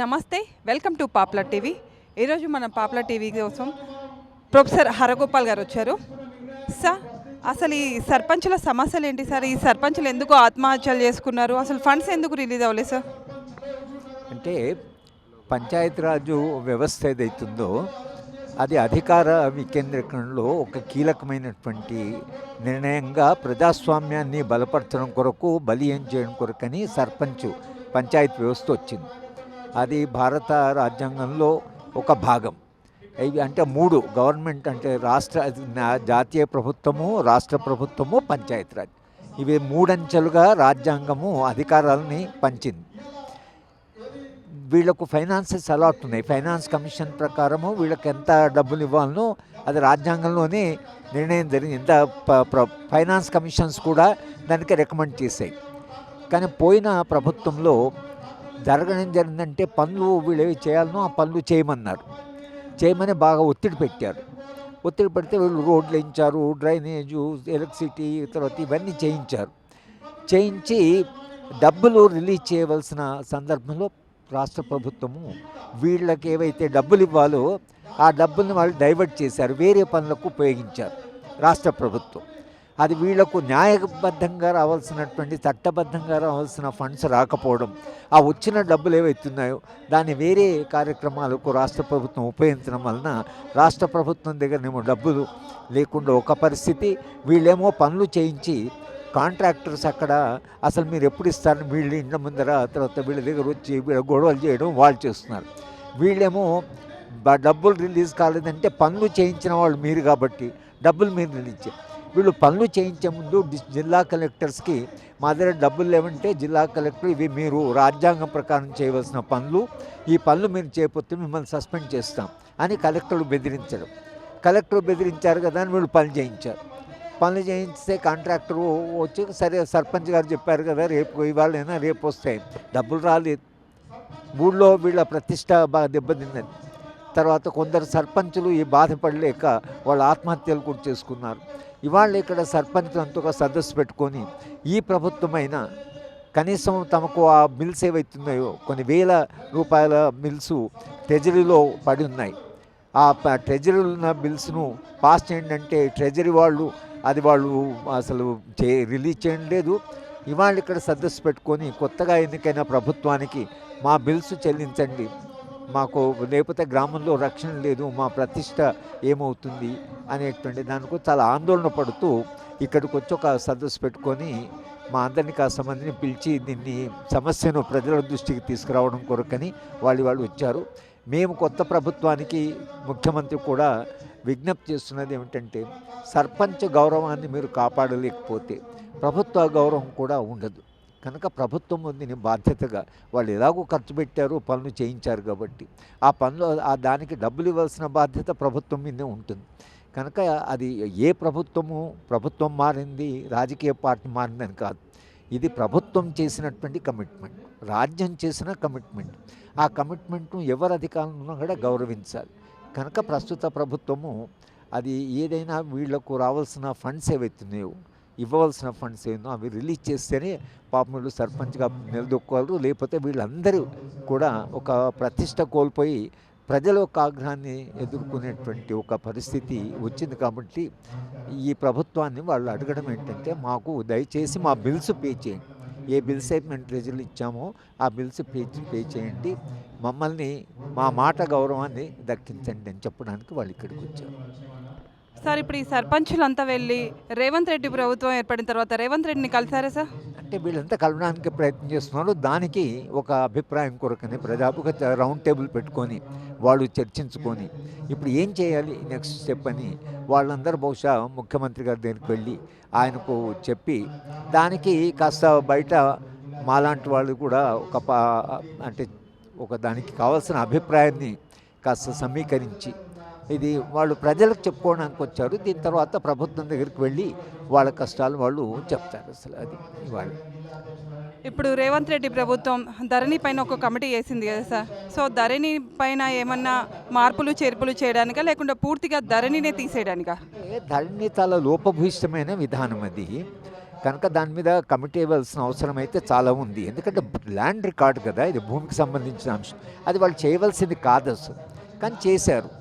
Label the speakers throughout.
Speaker 1: నమస్తే welcome to popular TV. ఈరోజు మన పాపులర్ టీవీ కోసం ప్రొఫెసర్ హరగోపాల్ గారు వచ్చారు. సార్ అసలు ఈ సర్పంచుల సమస్యలు ఏంటి సార్? ఈ సర్పంచులు ఎందుకు ఆత్మహత్యలు చేసుకున్నారు? అసలు ఫండ్స్ ఎందుకు రిలీజ్ అవ్వలేదు సార్?
Speaker 2: అంటే పంచాయతీరాజు వ్యవస్థ ఏదైతుందో అది అధికార వికేంద్రీకరణలో ఒక కీలకమైనటువంటి నిర్ణయంగా ప్రజాస్వామ్యాన్ని బలపరచడం కొరకు బలీయం చేయడం కొరకని సర్పంచ్ పంచాయత్ వ్యవస్థ వచ్చింది. అది భారత రాజ్యాంగంలో ఒక భాగం. ఇవి అంటే మూడు గవర్నమెంట్ అంటే రాష్ట్ర జాతీయ ప్రభుత్వము రాష్ట్ర ప్రభుత్వము పంచాయతీరాజ్ ఇవి మూడంచెలుగా రాజ్యాంగము అధికారాలని పంచింది. వీళ్ళకు ఫైనాన్సెస్ అలాట్ ఉన్నాయి. ఫైనాన్స్ కమిషన్ ప్రకారము వీళ్ళకి ఎంత డబ్బులు ఇవ్వాలనో అది రాజ్యాంగంలోనే నిర్ణయం జరిగింది. ఇంత ప- ప్ర- ఫైనాన్స్ కమిషన్స్ కూడా దానికి రికమెండ్ చేశాయి. కానీ పోయిన ప్రభుత్వంలో జరగడం జరిగిందంటే పనులు వీళ్ళు ఏవి చేయాలనో ఆ పనులు చేయమన్నారు. చేయమని బాగా ఒత్తిడి పెట్టారు. ఒత్తిడి పెడితే వీళ్ళు రోడ్లు వేయించారు డ్రైనేజు ఎలక్ట్రిసిటీ తర్వాత ఇవన్నీ చేయించారు. చేయించి డబ్బులు రిలీజ్ చేయవలసిన సందర్భంలో రాష్ట్ర ప్రభుత్వము వీళ్ళకి ఏవైతే డబ్బులు ఇవ్వాలో ఆ డబ్బుల్ని వాళ్ళు డైవర్ట్ చేశారు వేరే పనులకు ఉపయోగించారు రాష్ట్ర ప్రభుత్వం. అది వీళ్ళకు న్యాయబద్ధంగా రావాల్సినటువంటి చట్టబద్ధంగా రావాల్సిన ఫండ్స్ రాకపోవడం ఆ వచ్చిన డబ్బులు ఏవైతున్నాయో దాన్ని వేరే కార్యక్రమాలకు రాష్ట్ర ప్రభుత్వం ఉపయోగించడం వలన రాష్ట్ర ప్రభుత్వం దగ్గరనేమో డబ్బులు లేకుండా ఒక పరిస్థితి వీళ్ళేమో పనులు చేయించి కాంట్రాక్టర్స్ అక్కడ అసలు మీరు ఎప్పుడు ఇస్తారని వీళ్ళు ఇండ్ల ముందర తర్వాత వీళ్ళ దగ్గర వచ్చి వీళ్ళ గొడవలు చేయడం వాళ్ళు చేస్తున్నారు. వీళ్ళేమో డబ్బులు రిలీజ్ కాలేదంటే పనులు చేయించిన వాళ్ళు మీరు కాబట్టి డబ్బులు మీరు రిలీజ్ చేయాలి వీళ్ళు పనులు చేయించే ముందు జిల్లా కలెక్టర్స్కి మా దగ్గర డబ్బులు లేవంటే జిల్లా కలెక్టర్ ఇవి మీరు రాజ్యాంగం ప్రకారం చేయవలసిన పనులు. ఈ పనులు మీరు చేయకపోతే మిమ్మల్ని సస్పెండ్ చేస్తాం అని కలెక్టర్లు బెదిరించడం. కలెక్టర్ బెదిరించారు కదా అని వీళ్ళు పనులు చేయించారు. పనులు చేయిస్తే కాంట్రాక్టర్ వచ్చి సరే సర్పంచ్ గారు చెప్పారు కదా రేపు ఇవాళైనా రేపు వస్తాయి. డబ్బులు రాలేదు ఊళ్ళో వీళ్ళ ప్రతిష్ట బాగా దెబ్బతిన్నది. తర్వాత కొందరు సర్పంచులు ఈ బాధపడలేక వాళ్ళు ఆత్మహత్యలు కూడా చేసుకున్నారు. ఇవాళ ఇక్కడ సర్పంచులంతా ఒక సదస్సు పెట్టుకొని ఈ ప్రభుత్వమైన కనీసం తమకు ఆ బిల్స్ ఏవైతున్నాయో కొన్ని వేల రూపాయల బిల్స్ ట్రెజరీలో పడి ఉన్నాయి. ఆ ప- ట్రెజరీలో ఉన్న బిల్స్ను పాస్ చేయండి అంటే ట్రెజరీ వాళ్ళు అది వాళ్ళు అసలు చే రిలీజ్ చేయడం లేదు. ఇవాళ ఇక్కడ సదస్సు పెట్టుకొని కొత్తగా ఎన్నికైన ప్రభుత్వానికి మా బిల్స్ చెల్లించండి. మాకు లేకపోతే గ్రామంలో రక్షణ లేదు మా ప్రతిష్ట ఏమవుతుంది అనేటువంటి దానికి చాలా ఆందోళన పడుతూ ఇక్కడికి వచ్చి ఒక సదస్సు పెట్టుకొని మా అందరినీ కాస్త మందిని పిలిచి దీన్ని సమస్యను ప్రజల దృష్టికి తీసుకురావడం కొరకని వాళ్ళు వాళ్ళు వచ్చారు. మేము కొత్త ప్రభుత్వానికి ముఖ్యమంత్రి కూడా విజ్ఞప్తి చేస్తున్నది ఏమిటంటే సర్పంచ్ గౌరవాన్ని మీరు కాపాడలేకపోతే ప్రభుత్వ గౌరవం కూడా ఉండదు. కనుక ప్రభుత్వం దీని బాధ్యతగా. వాళ్ళు ఎలాగో ఖర్చు పెట్టారు పనులు చేయించారు కాబట్టి. ఆ పనులు ఆ దానికి డబ్బులు ఇవ్వాల్సిన బాధ్యత ప్రభుత్వం మీదే ఉంటుంది. కనుక అది ఏ ప్రభుత్వము ప్రభుత్వం మారింది రాజకీయ పార్టీ మారిందని కాదు. ఇది ప్రభుత్వం చేసినటువంటి కమిట్మెంట్. రాజ్యం చేసిన కమిట్మెంట్. ఆ కమిట్మెంట్ను ఎవరు అధికారంలో కూడా గౌరవించాలి. కనుక ప్రస్తుత ప్రభుత్వము అది ఏదైనా వీళ్ళకు రావాల్సిన ఫండ్స్ ఏవైతున్నాయో ఇవ్వవలసిన ఫండ్స్ ఏమో అవి రిలీజ్ చేస్తేనే పాపం వీళ్ళు సర్పంచ్గా నిలదొక్కోగలరు లేకపోతే వీళ్ళందరూ కూడా ఒక ప్రతిష్ట కోల్పోయి ప్రజల యొక్క ఆగ్రహాన్ని ఎదుర్కొనేటువంటి ఒక పరిస్థితి వచ్చింది కాబట్టి ఈ ప్రభుత్వాన్ని వాళ్ళు అడగడం ఏంటంటే మాకు దయచేసి మా బిల్స్ పే చేయండి. ఏ బిల్స్ అయితే మేము ట్రెజరీలు ఇచ్చామో ఆ బిల్స్ పే పే చేయండి. మమ్మల్ని మా మాట గౌరవాన్ని దక్కించండి అని చెప్పడానికి వాళ్ళు ఇక్కడికి వచ్చారు.
Speaker 1: సార్ ఇప్పుడు ఈ సర్పంచులంతా వెళ్ళి రేవంత్ రెడ్డి ప్రభుత్వం ఏర్పడిన తర్వాత రేవంత్ రెడ్డిని కలిసారా సార్?
Speaker 2: అంటే వీళ్ళంతా కలవడానికి ప్రయత్నం చేస్తున్నారు. దానికి ఒక అభిప్రాయం కొరకని ప్రజాపుగా రౌండ్ టేబుల్ పెట్టుకొని వాళ్ళు చర్చించుకొని ఇప్పుడు ఏం చేయాలి నెక్స్ట్ స్టెప్ అని వాళ్ళందరూ బహుశా ముఖ్యమంత్రి గారి దగ్గరికి వెళ్ళి ఆయనకు చెప్పి దానికి కాస్త బయట మాలాంటి వాళ్ళు కూడా ఒక అంటే ఒక దానికి కావాల్సిన అభిప్రాయాన్ని కాస్త సమీకరించి ఇది వాళ్ళు ప్రజలకు చెప్పుకోవడానికి వచ్చారు. దీని తర్వాత ప్రభుత్వం దగ్గరికి వెళ్ళి వాళ్ళ కష్టాలు వాళ్ళు చెప్తారు అసలు అది ఇవాళ.
Speaker 1: ఇప్పుడు రేవంత్ రెడ్డి ప్రభుత్వం ధరణి పైన ఒక కమిటీ వేసింది కదా సార్. సో ధరణి పైన ఏమన్నా మార్పులు చేర్పులు చేయడానికా లేకుండా పూర్తిగా ధరణినే తీసేయడానికా?
Speaker 2: ధరణి చాలా లోపభూయిష్టమైన విధానం అది. కనుక దాని మీద కమిటీ ఇవ్వాల్సిన అవసరం అయితే చాలా ఉంది. ఎందుకంటే ల్యాండ్ రికార్డ్ కదా ఇది భూమికి సంబంధించిన అంశం. అది వాళ్ళు చేయవలసింది కాదు అసలు. కానీ చేశారు.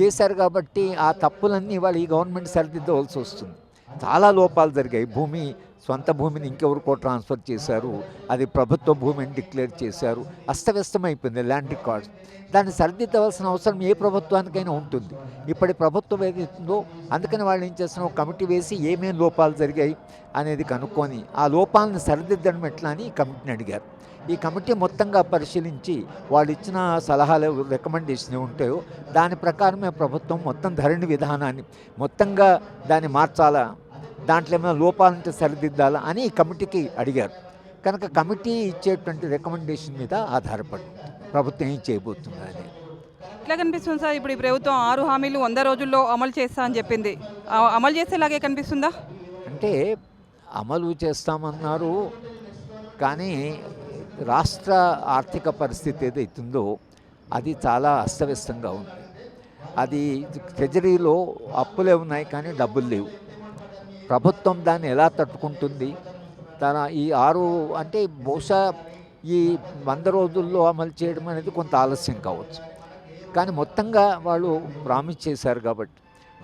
Speaker 2: చేశారు కాబట్టి ఆ తప్పులన్నీ వాళ్ళు ఈ గవర్నమెంట్ సరిదిద్దవలసి వస్తుంది. చాలా లోపాలు జరిగాయి. భూమి సొంత భూమిని ఇంకెవరికో ట్రాన్స్ఫర్ చేశారు. అది ప్రభుత్వ భూమిని డిక్లేర్ చేశారు. అస్తవ్యస్తమైపోయింది ల్యాండ్ రికార్డ్స్. దాన్ని సరిదిద్దవలసిన అవసరం ఏ ప్రభుత్వానికైనా ఉంటుంది. ఇప్పటి ప్రభుత్వం ఏదైతుందో అందుకని వాళ్ళు ఏం చేస్తున్నారు? ఒక కమిటీ వేసి ఏమేమి లోపాలు జరిగాయి అనేది కనుక్కొని ఆ లోపాలను సరిదిద్దడం ఎట్లా అని ఈ కమిటీని అడిగారు. ఈ కమిటీ మొత్తంగా పరిశీలించి వాళ్ళు ఇచ్చిన సలహాలు రికమెండేషన్ ఉంటాయో దాని ప్రకారమే ప్రభుత్వం మొత్తం ధరణి విధానాన్ని మొత్తంగా దాన్ని మార్చాలా? దాంట్లో ఏమైనా లోపాలంటే సరిదిద్దాలా అని కమిటీకి అడిగారు. కనుక కమిటీ ఇచ్చేటువంటి రికమెండేషన్ మీద ఆధారపడి. ప్రభుత్వం ఏం చేయబోతుంది అనేది.
Speaker 1: ఎట్లా కనిపిస్తుంది సార్? ఇప్పుడు ఈ ప్రభుత్వం ఆరు హామీలు వంద రోజుల్లో అమలు చేస్తా అని చెప్పింది. అమలు చేసేలాగే కనిపిస్తుందా?
Speaker 2: అంటే అమలు చేస్తామన్నారు కానీ రాష్ట్ర ఆర్థిక పరిస్థితి ఏదైతుందో అది చాలా అస్తవ్యస్తంగా ఉంది. అది ట్రెజరీలో అప్పులే ఉన్నాయి కానీ డబ్బులు లేవు. ప్రభుత్వం దాన్ని ఎలా తట్టుకుంటుంది? తన ఈ ఆరు అంటే బహుశా ఈ వంద రోజుల్లో అమలు చేయడం అనేది కొంత ఆలస్యం కావచ్చు. కానీ మొత్తంగా వాళ్ళు ప్రామిస్ చేశారు కాబట్టి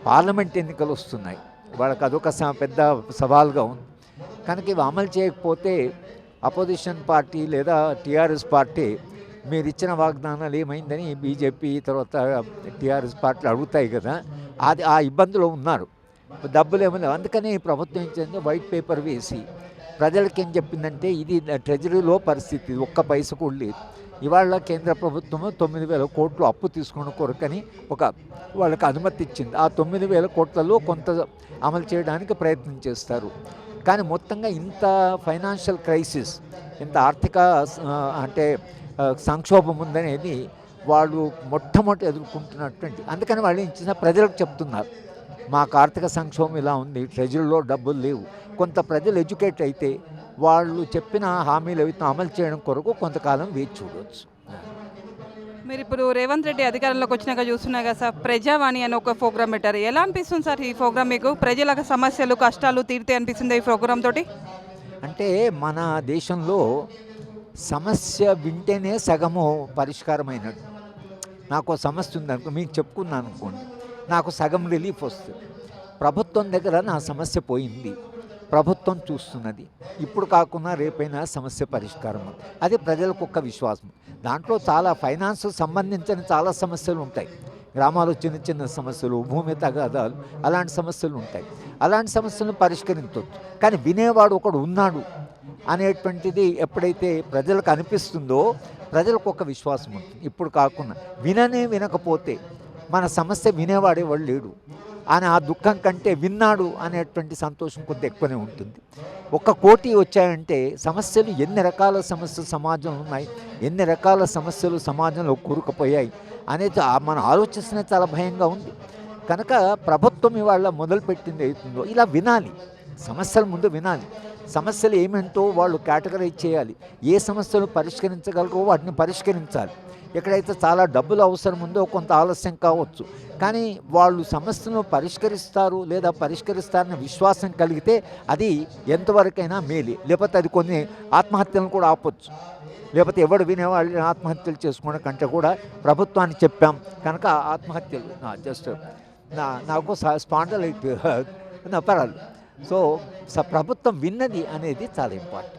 Speaker 2: పార్లమెంట్ ఎన్నికలు వస్తున్నాయి. వాళ్ళకి అదొక స- పెద్ద సవాల్గా ఉంది. కనుక ఇవి అమలు చేయకపోతే అపోజిషన్ పార్టీ లేదా టీఆర్ఎస్ పార్టీ మీరు ఇచ్చిన వాగ్దానాలు ఏమైందని బీజేపీ తర్వాత టీఆర్ఎస్ పార్టీలు అడుగుతాయి కదా. అది ఆ ఇబ్బందులో ఉన్నారు. డబ్బులు ఏమైనా అందుకని ప్రభుత్వం ఇచ్చింది వైట్ పేపర్ వేసి ప్రజలకి ఏం చెప్పిందంటే ఇది ట్రెజరీలో పరిస్థితి ఒక్క పైస కూడా లేదు. ఇవాళ కేంద్ర ప్రభుత్వం తొమ్మిది వేల కోట్లు అప్పు తీసుకున్న కొరకని ఒక వాళ్ళకి అనుమతి ఇచ్చింది. ఆ తొమ్మిది వేల కోట్లలో కొంత అమలు చేయడానికి ప్రయత్నం చేస్తారు. కానీ మొత్తంగా ఇంత ఫైనాన్షియల్ క్రైసిస్ ఇంత ఆర్థిక అంటే సంక్షోభం ఉందనేది వాళ్ళు మొట్టమొదటి ఎదుర్కొంటున్నటువంటి అందుకని వాళ్ళు ఇచ్చిన ప్రజలకు చెప్తున్నారు. మాకు ఆర్థిక సంక్షోభం ఇలా ఉంది. ట్రెజరీలో డబ్బులు లేవు. కొంత ప్రజలు ఎడ్యుకేట్ అయితే వాళ్ళు చెప్పిన హామీలు అయితే అమలు చేయడం కొరకు కొంతకాలం వేచి చూడవచ్చు
Speaker 1: మీరు ఇప్పుడు రేవంత్ రెడ్డి అధికారంలోకి వచ్చినాక చూస్తున్నా కదా సార్ ప్రజావాణి అని ఒక ప్రోగ్రామ్ పెట్టారు. ఎలా అనిపిస్తుంది సార్ ఈ ప్రోగ్రామ్ మీకు? ప్రజల సమస్యలు కష్టాలు తీరితే అనిపిస్తుంది ఈ ప్రోగ్రామ్ తోటి?
Speaker 2: అంటే మన దేశంలో సమస్య వింటేనే సగము పరిష్కారమైనట్టు. నాకు సమస్య ఉంది అనుకో మీకు చెప్పుకున్నాను అనుకోండి. నాకు సగం రిలీఫ్ వస్తుంది. ప్రభుత్వం దగ్గర నా సమస్య పోయింది. ప్రభుత్వం చూస్తున్నది. ఇప్పుడు కాకుండా రేపైనా సమస్య పరిష్కారం అది ప్రజలకు ఒక విశ్వాసం. దాంట్లో చాలా ఫైనాన్స్ సంబంధించిన చాలా సమస్యలు ఉంటాయి. గ్రామాల్లో చిన్న చిన్న సమస్యలు భూమి తగాదాలు అలాంటి సమస్యలు ఉంటాయి. అలాంటి సమస్యలను పరిష్కరించవచ్చు కానీ వినేవాడు ఒకడు ఉన్నాడు అనేటువంటిది ఎప్పుడైతే ప్రజలకు అనిపిస్తుందో ప్రజలకు ఒక విశ్వాసం ఉంటుంది. ఇప్పుడు కాకుండా విననే వినకపోతే మన సమస్య వినేవాడే వాడు లేడు. అని ఆ దుఃఖం కంటే విన్నాడు అనేటువంటి సంతోషం కొంత ఎక్కువనే ఉంటుంది. ఒక కోటి వచ్చాయంటే సమస్యలు ఎన్ని రకాల సమస్యలు సమాజంలో ఉన్నాయి ఎన్ని రకాల సమస్యలు సమాజంలో కూరుకుపోయాయి అనేది మనం ఆలోచిస్తేనే చాలా భయంగా ఉంది. కనుక ప్రభుత్వం ఇవాళ మొదలుపెట్టింది అవుతుందో ఇలా వినాలి. సమస్యల ముందు వినాలి. సమస్యలు ఏమేంటో వాళ్ళు కేటగరైజ్ చేయాలి. ఏ సమస్యలు పరిష్కరించగలగో వాటిని పరిష్కరించాలి. ఎక్కడైతే చాలా డబ్బులు అవసరం ఉందో కొంత ఆలస్యం కావచ్చు. కానీ వాళ్ళు సమస్యను పరిష్కరిస్తారు లేదా పరిష్కరిస్తారన్న విశ్వాసం కలిగితే అది ఎంతవరకైనా మేలి. లేకపోతే అది కొన్ని ఆత్మహత్యలను కూడా ఆపొచ్చు. లేకపోతే ఎవడు వినేవాళ్ళు ఆత్మహత్యలు చేసుకోవడం కంటే కూడా ప్రభుత్వాన్ని చెప్పాం కనుక ఆత్మహత్యలు. నా జస్ట్ నా నాకు స్పాండలైట్. నా పరాలు సో ప్రభుత్వం విన్నది అనేది చాలా ఇంపార్టెంట్.